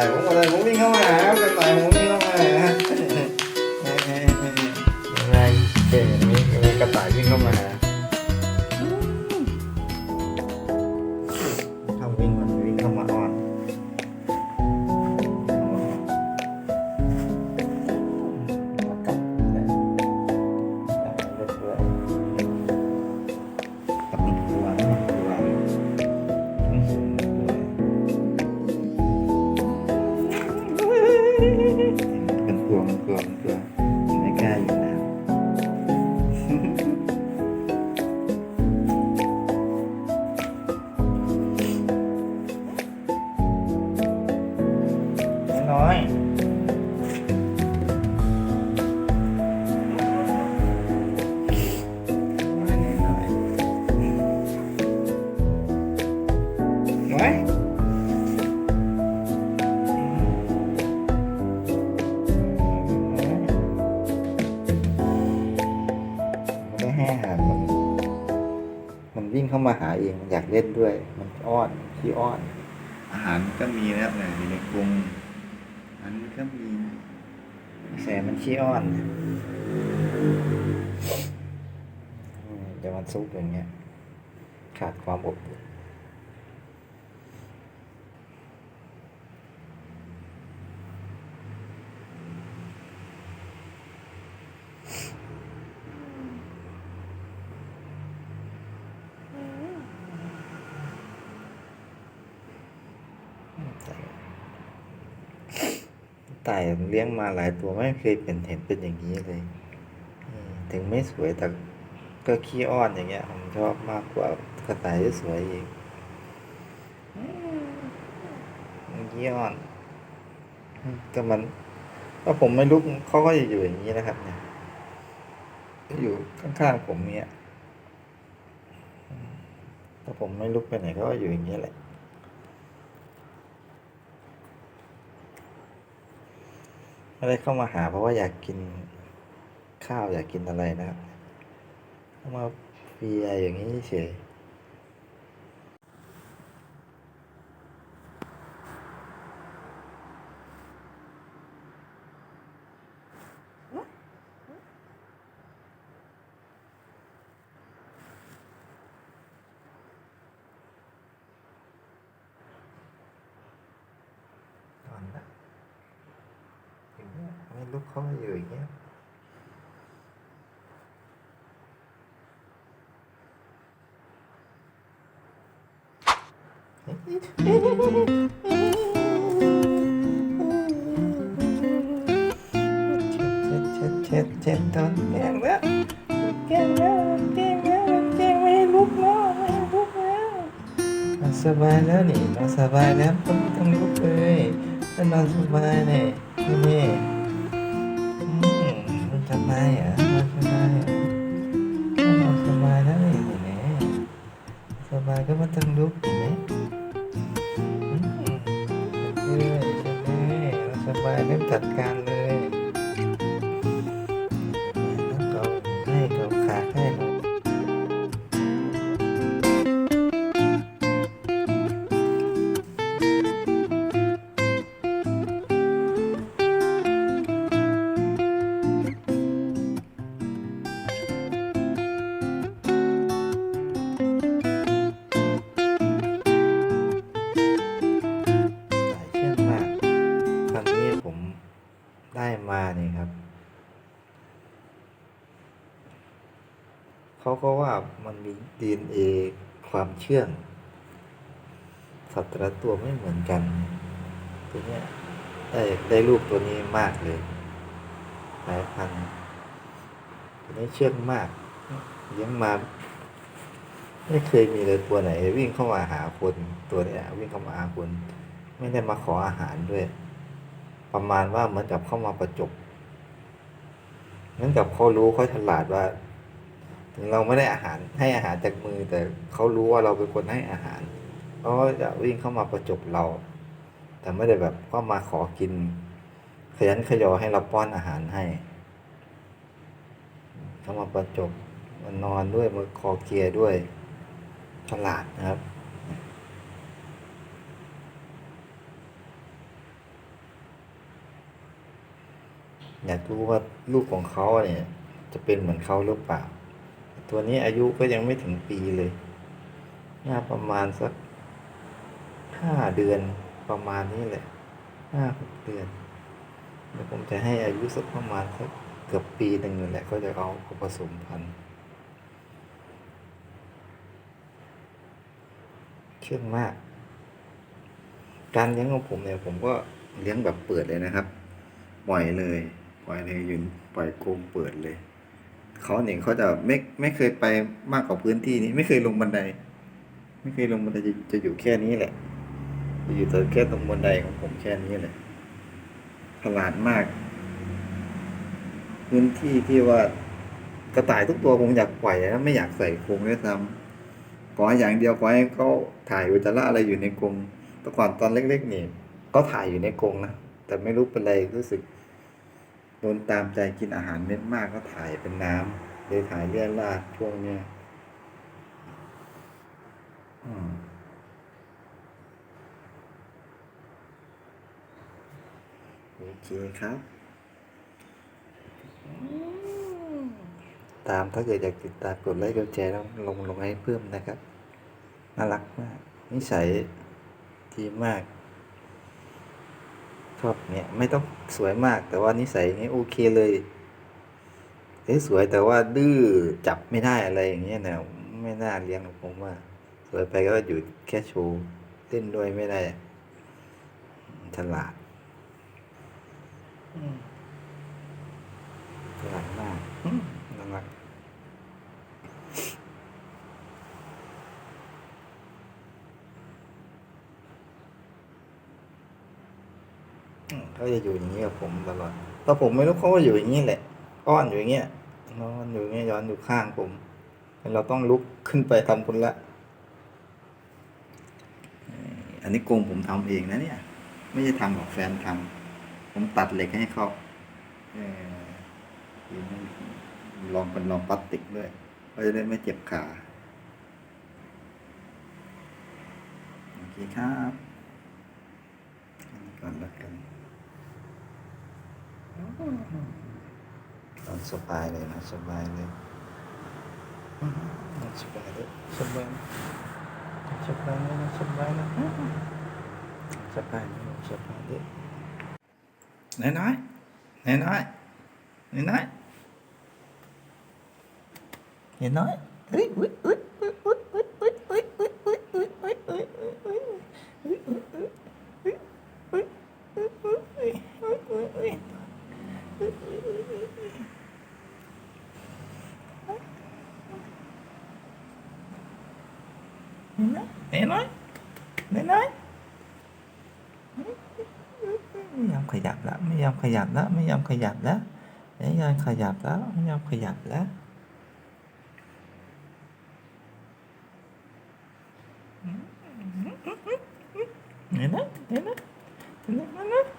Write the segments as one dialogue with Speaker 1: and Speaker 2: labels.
Speaker 1: ต่ผมก็เลยผมวิ่งเข้ามาหากระต่ายผมวิ่งเข้ามาหาไงเก่งนี้ยังไงกระต่ายวิ่งเข้ามาหา เองมันอยากเล่นด้วย มันอ้อนขี้อ้อน อาหารก็มีนะครับเนี่ยอยู่ในกรงอันนี้ก็มีแสมันขี้อ้อนอืมเดี๋ยวมันซุกอย่างเงี้ย ขาดความอบอุ่นแต่ เลี้ยงมาหลายตัวไม่เคยเป็นเห็นเป็นอย่างนี้เลยถึงไม่สวยแต่ก็ขี้อ้อนอย่างเงี้ยผมชอบมากกว่ากระต่ายที่สวยอีกขี้อ้อนอืมก็มันถ้าผมไม่ลุกเขาก็จะอยู่อย่างนี้นะครับ เนี่ย อยู่ข้างๆผมเนี่ยอืมถ้าผมไม่ลุกไปไหนเขาก็อยู่อย่างนี้แหละ ไม่ได้เข้ามาหาเพราะว่าอยากกินข้าวอยากกินอะไรนะครับเข้ามาเฟียอย่างนี้เฉยนอนนะอย่างเงี้ยไม่ลุกเขาก็อยู่อย่างเงี้ย เช็ดเช็ดเช็ดเช็ดตอนแกล้งแล้วแกล้งแล้วแกล้งแล้วแกล้งไม่ให้ลุกแล้วไม่ให้ลุกแล้วนอนสบายแล้วนี่นอนสบายแล้วก็ไม่ต้องลุกเลยก็นอนสบายเนี่ยนี่อืมมันสบายอะนอนสบายนอนสบายแล้วนี่นไหมสบายก็ไม่ต้องลุก จัดการ เขาก็ว่ามันมี DNA ความเชื่อง สัตว์แต่ละตัวไม่เหมือนกัน ตัวเนี้ยได้ได้ลูกตัวนี้มากเลยหลายพันธุ์ตัวนี้เชื่องมากเลี้ยงมา ไม่เคยมีเลยตัวไหน วิ่งเข้ามาหาคนตัวเนี้ยวิ่งเข้ามาหาคนไม่ได้มาขออาหารด้วย ประมาณว่าเหมือนกับเข้ามาประจบเหมือนกับเขารู้เขาฉลาดว่า เราไม่ได้อาหารให้อาหารจากมือ แต่เขารู้ว่าเราเป็นคนให้อาหารเขาก็จะวิ่งเข้ามาประจบเรา แต่ไม่ได้แบบก็มาขอกิน ขยันขยอให้เราป้อนอาหารให้ เข้ามาประจบมันนอนด้วยมือคอเกียร์ด้วยฉลาดนะครับอยากรู้ว่าลูกของเขาเนี่ย จะเป็นเหมือนเขาหรือเปล่า ตัวนี้อายุก็ยังไม่ถึงปีเลย น่าประมาณสักห้าเดือนประมาณนี้แหละห้าหกเดือนเดี๋ยวผมจะให้อายุสักประมาณสักเกือบปีหนึ่งแหละก็จะเอาผสมพันธุ์เชื่องมาก การเลี้ยงของผมเนี่ยผมก็เลี้ยงแบบเปิดเลยนะครับ ปล่อยเลย ปล่อยเลยอยืนปล่อยโกรงเปิดเลย เขาเนี่ยเขาจะไม่ไม่เคยไปมากกว่าพื้นที่นี้ ไม่เคยลงบันได ไม่เคยลงบันไดจะจะอยู่แค่นี้แหละจะอยู่แต่แค่ตรงบันไดของผมแค่นี้แหละฉลาดมาก พื้นที่ที่ว่ากระต่ายทุกตัวผมอยากปล่อยนะไม่อยากใส่กรงด้วยซ้ำขออย่างเดียวขอให้เขาถ่ายอุจจาระอะไรอยู่ในกรงแต่ก่อนตอนเล็ก ๆ นี่ก็ถ่ายอยู่ในกรงนะแต่ไม่รู้เป็นไรรู้สึก โดนตามใจกินอาหารเม็ดมากก็ถ่ายเป็นน้ำเลยถ่ายเลี่ยราดช่วงเนี้ยโอเคครับ ตามถ้าเกิดอยากติดตามกดไลค์กดแชร์แล้วลงลงให้เพิ่มนะครับ น่ารักมาก นิสัยดีมาก ชอบเนี่ยไม่ต้องสวยมากแต่ว่านิสัยนี้โอเคเลยเอ้ยสวยแต่ว่าดื้อจับไม่ได้อะไรอย่างเงี้ยนะไม่น่าเลี้ยงผมว่า สวยไปก็อยู่แค่โชว์เล่นด้วยไม่ได้ฉลาดฉลาดมากอืมน่ารัก อืมเขา จะอยู่อย่างนี้กับผมตลอดแต่ผมไม่รู้เขาก็อยู่อย่างนี้แหละอ้อนอยู่อย่างเงี้ยนอนอยู่อย่างเงี้ยย้อนอยู่ข้างผมเราต้องลุกขึ้นไปทำคนละอันนี้กงผมทำเองนะเนี่ย ไม่ใช่ทำกับแฟนทำผมตัดเหล็กให้เขาลองเป็นลองพลาสติกด้วยก็จะได้ไม่เจ็บขาโอเคครับอันนี้ก่อนแล้วกัน Ang sabali, ang sabali. Ang sabali, sabali. Ang sabali, ang sabali. Ang sabali, ang sabali. Nanay? Nanay? Nanay? Nanay? Uy, uy, uy. นไหมเห็นไหมเห็นไหมไม่ยอมขยับแล้วไม่ยอมขยับแล้วไม่ยอมขยับแล้วไม่ยอมขยับแล้วไม่ยอมขยับแล้วเห็นไหมเห็นไหมเห็นไหม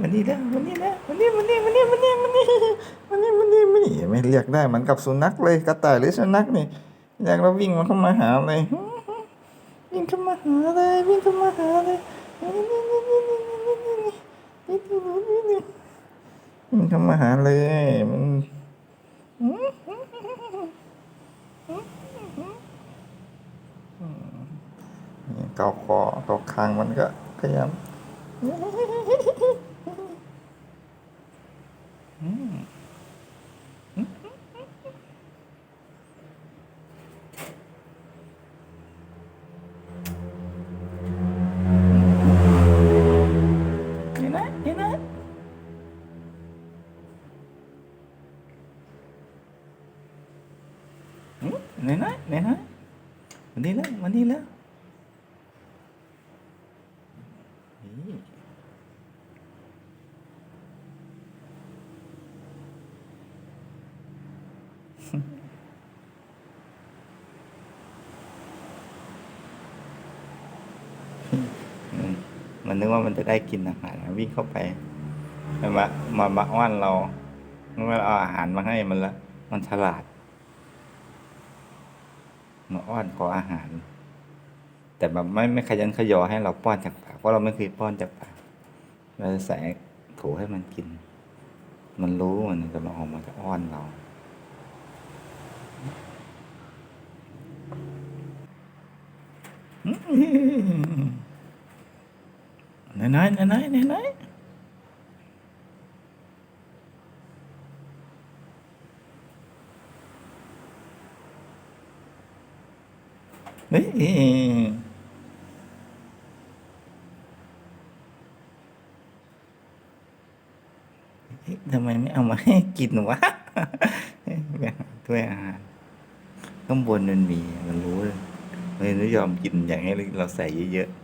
Speaker 1: มันนี่แล้วมันนี่แล้วมันนี่มันนี่มันนี่มันนี่มันนี่มันนี่มันนี่มันนี่ไม่เรียกได้เหมือนกับสุนัขเลยกระต่ายหรือสุนัขนี่อยากเราวิ่งมันเข้ามาหาเลย วิ่งเข้ามาหาเลยวิ่งเข้ามาหาเลยวิ่งเข้ามาหาเลยมันนี่เกาคอเกาคางมันก็พยายามเนี้แล้ววันนี้แล้วมันนึกว่ามันจะได้กินอาหารนะวิ่งเข้าไปมันมามามาอ้อนเรานึกว่าเราเอาอาหารมาให้มันละมันฉลาดมาอ้อนขออาหาร แต่แบบไม่ไม่ขยันขยอให้เราป้อนจากปากเพราะเราไม่เคยป้อนจากปากเราจะใส่โถให้มันกิน มันรู้มันจะมาออกมาจะอ้อนเราไหนไหนไหนไหนไหนไหนเฮ้ยทำไมาให้กินวะถ้วยอาหารข้างบนมันมีมันรู้เลยมันไม่ยอมกินอย่างให้เราใส่เยอะๆ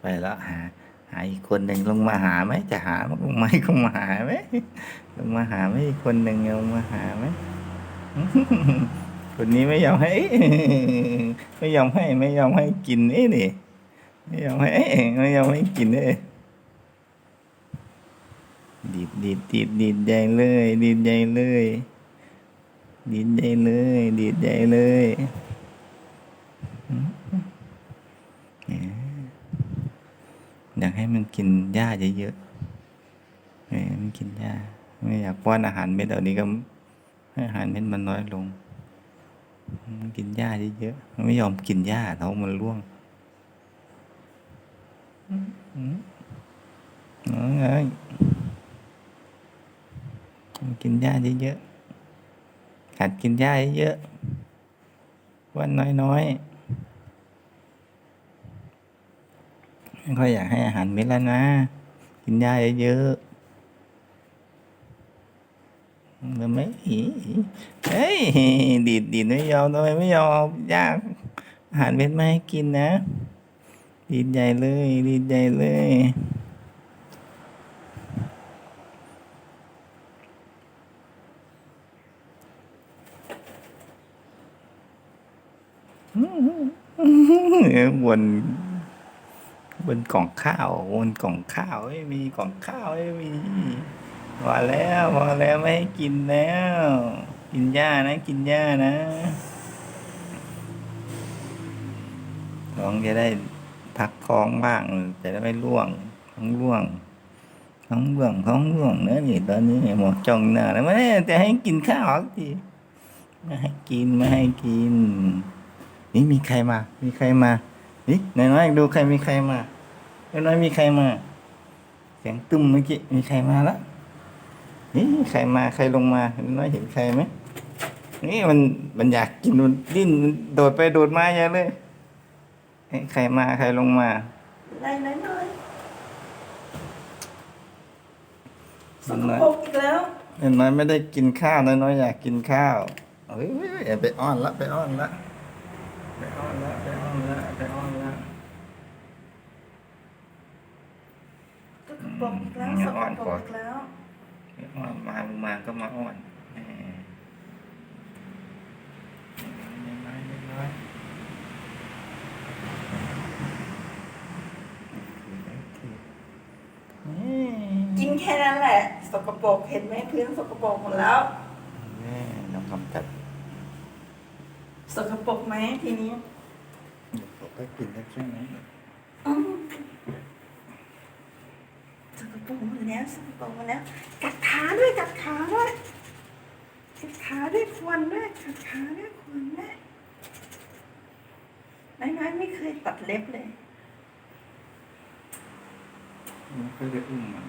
Speaker 1: ไปแล้วหา หาอีกคนหนึ่งลงมาหาไหมจะหามันลงมลงมาหาไหมลงมาหาไหมอีกคนหนึ่งลงมาหาไหมคนนี้ไม่ยอมให้ ไม่ยอมให้ไม่ยอมให้กินนี่นี่ไม่ยอมให้ไม่ยอมให้กินเลยดีดดีดดีดดีดใหญ่เลย ดีดใหญ่เลย ดีดใหญ่เลย ดีดใหญ่เลย อยากให้มันกินหญ้าเยอะๆเออมันกินหญ้า ไม่อยากป้อนอาหารเม็ดเดี๋ยวนี้ก็ให้อาหารเม็ดมันน้อยลง มันกินหญ้าเยอะๆมันไม่ยอมกินหญ้าท้องมันร่วงน้องเอ้ยมันกินหญ้าเยอะๆหัดกินหญ้าเยอะๆวันน้อยๆ ไม่ค่อยอยากให้อาหารเม็ดแล้วนะ กินหญ้าเยอะๆมันไม่เฮ้ยดีดดีดไม่ยอมทำไมไม่ยอมเอาหญ้าอาหารเม็ดมาให้กินนะ ดีดใหญ่เลย ดีดใหญ่เลยบน บนกล่องข้าวบนกล่องข้าวไม่มีกล่องข้าวไม่มีพอแล้วพอแล้วไม่ให้กินแล้ว กินหญ้านะ กินหญ้านะท้องจะได้พักท้องบ้างจะได้ไม่ร่วงท้องร่วงท้องร่วงท้องร่วงเนื้อนี่ตอนนี้หมอจ้องหน้าแล้วไม่จะให้กินข้าวทีไม่ให้กินไม่ให้กิน นี่มีใครมา มีใครมานี่นายน้อยดูใครมีใครมา นายน้อยมีใครมาเสียงตุ้มเมื่อกี้มีใครมาละนี่ใครมาใครลงมานายน้อยเห็นใครไหมนี่มันมันอยากกินมันดิ้นมันโดดไปโดดมาอย่างเลยเอ๊ะใครมาใครลงมา
Speaker 2: ได้น้อยน้อยส
Speaker 1: นาย
Speaker 2: ก
Speaker 1: น้อย
Speaker 2: ปรกอีกแล้ว
Speaker 1: นายน้อยไม่ได้กินข้าวนายน้อยอยากกินข้าวเฮ้ยเฮ้ยเฮ้ยไปอ้อนละไปอ้อนละไปอ้อนละไปอ้อนละไปอ้อนละ
Speaker 2: สกปรกอีกแล้ว
Speaker 1: อืม
Speaker 2: สก
Speaker 1: อ่อน
Speaker 2: ปร
Speaker 1: ก่อน
Speaker 2: กอีกแล้ว
Speaker 1: อ้อนมามาก็มาอ้อนแหมน้อยๆน้อยๆนี่
Speaker 2: กิน แค่นั้นแหละ สกปรกเห็นไหมพื้นสกปรกหมดแล้ว
Speaker 1: แม่น้องกำจัด
Speaker 2: สกปรกไหมทีนี้
Speaker 1: ผมก็กินได้แค่นี้
Speaker 2: อืมสกปรกหมดแล้วสกปรกหมดแล้ว กัดขาด้วยกัดขาด้วยกัดขาด้วยควนด้วยกัดขาด้วยควนด้วยน้อยๆไม่เคยตัดเล็บเลย
Speaker 1: มันก็เลยอุ้มมัน